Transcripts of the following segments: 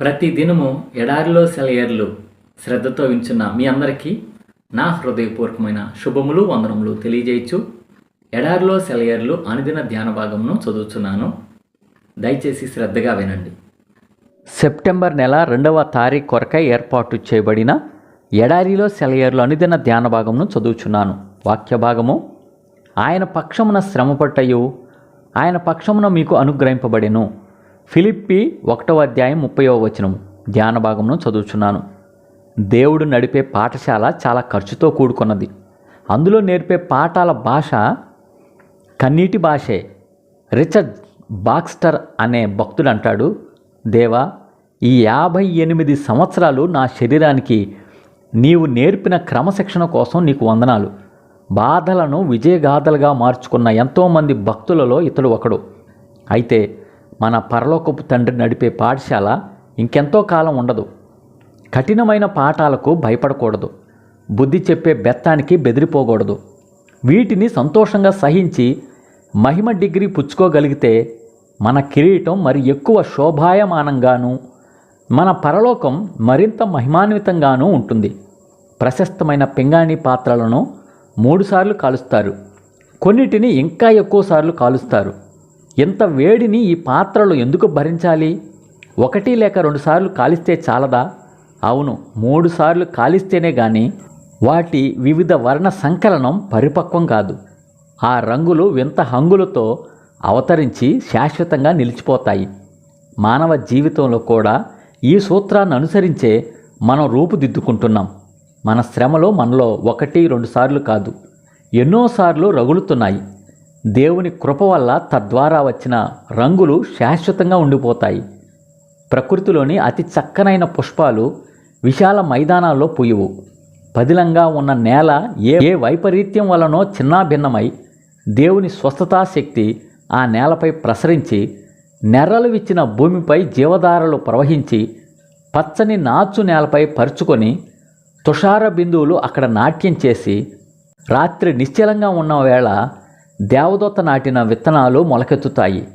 ప్రతి దినము ఎడారిలో సెలయేర్లు శ్రద్ధతో వించున్న మీ అందరికీ నా హృదయపూర్వకమైన శుభములు వందనములు తెలియజేయచ్చు. ఎడారిలో సెలయేర్లు అనుదిన ధ్యాన భాగంను చదువుతున్నాను దయచేసి శ్రద్ధగా వినండి. సెప్టెంబర్ నెల రెండవ తారీఖు కొరకై ఏర్పాటు చేయబడిన ఎడారిలో సెలయేర్లు అనుదిన ధ్యాన భాగమును చదువుచున్నాను. వాక్య భాగము ఆయన పక్షమున శ్రమపట్టయు ఆయన పక్షమున మీకు అనుగ్రహింపబడెను. ఫిలిప్పి ఒకటవ అధ్యాయం ముప్పయో వచనం ధ్యాన భాగంను చదువుచున్నాను. దేవుడు నడిపే పాఠశాల చాలా ఖర్చుతో కూడుకున్నది. అందులో నేర్పే పాఠాల భాష కన్నీటి భాషే. రిచర్డ్ బాక్స్టర్ అనే భక్తుడు అంటాడు దేవా ఈ యాభై ఎనిమిది సంవత్సరాలు నా శరీరానికి నీవు నేర్పిన క్రమశిక్షణ కోసం నీకు వందనాలు. బాధలను విజయగాథలుగా మార్చుకున్న ఎంతోమంది భక్తులలో ఇతడు ఒకడు. అయితే మన పరలోకపు తండ్రి నడిపే పాఠశాల ఇంకెంతో కాలం ఉండదు. కఠినమైన పాఠాలకు భయపడకూడదు. బుద్ధి చెప్పే బెత్తానికి బెదిరిపోకూడదు. వీటిని సంతోషంగా సహించి మహిమ డిగ్రీ పుచ్చుకోగలిగితే మన కిరీటం మరి ఎక్కువ శోభాయమానంగాను మన పరలోకం మరింత మహిమాన్వితంగానూ ఉంటుంది. ప్రశస్తమైన పింగాణి పాత్రలను మూడుసార్లు కాలుస్తారు. కొన్నిటిని ఇంకా ఎక్కువసార్లు కాలుస్తారు. ఇంత వేడిని ఈ పాత్రలు ఎందుకు భరించాలి? ఒకటి లేక రెండుసార్లు కాలిస్తే చాలదా? అవును మూడుసార్లు కాలిస్తేనే కానీ వాటి వివిధ వర్ణ సంకలనం పరిపక్వం కాదు. ఆ రంగులు వింత హంగులతో అవతరించి శాశ్వతంగా నిలిచిపోతాయి. మానవ జీవితంలో కూడా ఈ సూత్రాన్ని అనుసరించే మనం రూపుదిద్దుకుంటున్నాం. మన శ్రమలో మనలో ఒకటి రెండుసార్లు కాదు. ఎన్నోసార్లు రగులుతున్నాయి. దేవుని కృప వల్ల తద్వారా వచ్చిన రంగులు శాశ్వతంగా ఉండిపోతాయి. ప్రకృతిలోని అతి చక్కనైన పుష్పాలు విశాల మైదానాల్లో పుయ్యవు పదిలంగా ఉన్న నేల ఏ ఏ వైపరీత్యం వలనో చిన్నాభిన్నమై దేవుని స్వస్థతా శక్తి ఆ నేలపై ప్రసరించి నెర్రలు విచ్చిన భూమిపై జీవధారలు ప్రవహించి పచ్చని నాచు నేలపై పరుచుకొని తుషార బిందువులు అక్కడ నాట్యం చేసి రాత్రి నిశ్చలంగా ఉన్న వేళ దేవదత్త నాటిన విత్తనాలు మొలకెత్తుతాయి.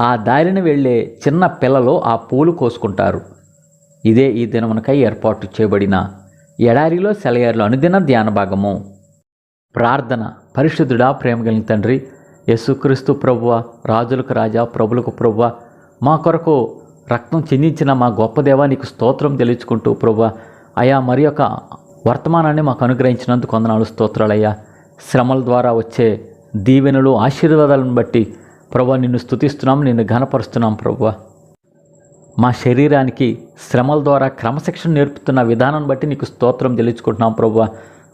ఆ దారిని వెళ్ళే చిన్న పిల్లలు ఆ పూలు కోసుకుంటారు. ఇదే ఈ దినమునకై ఏర్పాటు చేయబడిన ఎడారిలో సెలయేర్లు అనుదిన ధ్యాన భాగము. ప్రార్థన. పరిశుద్ధుడా ప్రేమగలిగిన తండ్రి యేసుక్రీస్తు ప్రభువ రాజులకు రాజా ప్రభులకు ప్రభువ మా కొరకు రక్తం చెందించిన మా గొప్ప దేవా నీకు స్తోత్రం తెలుసుకుంటూ ప్రభువ అయా మరి యొక్క వర్తమానాన్ని మాకు అనుగ్రహించినందుకు వందనాలు స్తోత్రాలయ్యా. శ్రమల ద్వారా వచ్చే దీవెనలు ఆశీర్వాదాలను బట్టి ప్రభు నిన్ను స్థుతిస్తున్నాం నిన్ను ఘనపరుస్తున్నాం ప్రభా. మా శరీరానికి శ్రమల ద్వారా క్రమశిక్షణ నేర్పుతున్న విధానం బట్టి నీకు స్తోత్రం తెలుసుకుంటున్నాం ప్రభు.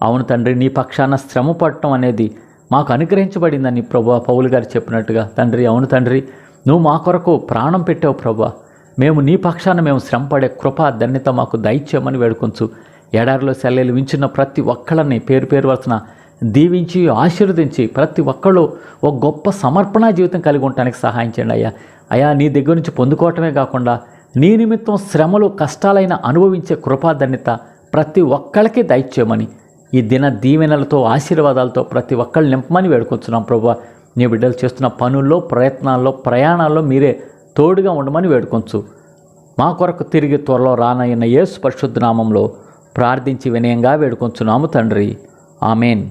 అవును తండ్రి నీ పక్షాన శ్రమ పడటం అనేది మాకు అనుగ్రహించబడిందని ప్రభు పౌలు గారు చెప్పినట్టుగా. తండ్రి అవును తండ్రి నువ్వు మా కొరకు ప్రాణం పెట్టావు ప్రభు. మేము నీ పక్షాన మేము శ్రమ పడే కృప ధన్యత మాకు దయచేయమని వేడుకొంచు. ఎడారిలో సెల్లెలు వించిన ప్రతి ఒక్కళ్ళని పేరు పేరు వలసిన దీవించి ఆశీర్వదించి ప్రతి ఒక్కళ్ళు ఒక గొప్ప సమర్పణ జీవితం కలిగి ఉండటానికి సహాయం చేయండి అయ్యా అయా నీ దగ్గర నుంచి పొందుకోవటమే కాకుండా నీ నిమిత్తం శ్రమలు కష్టాలైన అనుభవించే కృపాధన్యత ప్రతి ఒక్కళ్ళకి దయచేయమని ఈ దిన దీవెనలతో ఆశీర్వాదాలతో ప్రతి ఒక్కళ్ళు నింపమని వేడుకొచ్చున్నాం ప్రభు నీ బిడ్డలు చేస్తున్న పనుల్లో ప్రయత్నాల్లో ప్రయాణాల్లో మీరే తోడుగా ఉండమని వేడుకొంచు. మా కొరకు తిరిగి త్వరలో రానయ్యన్న యేసు పరిశుద్ధ నామంలో ప్రార్థించి వినయంగా వేడుకొంచున్నాము తండ్రి. ఆమెన్.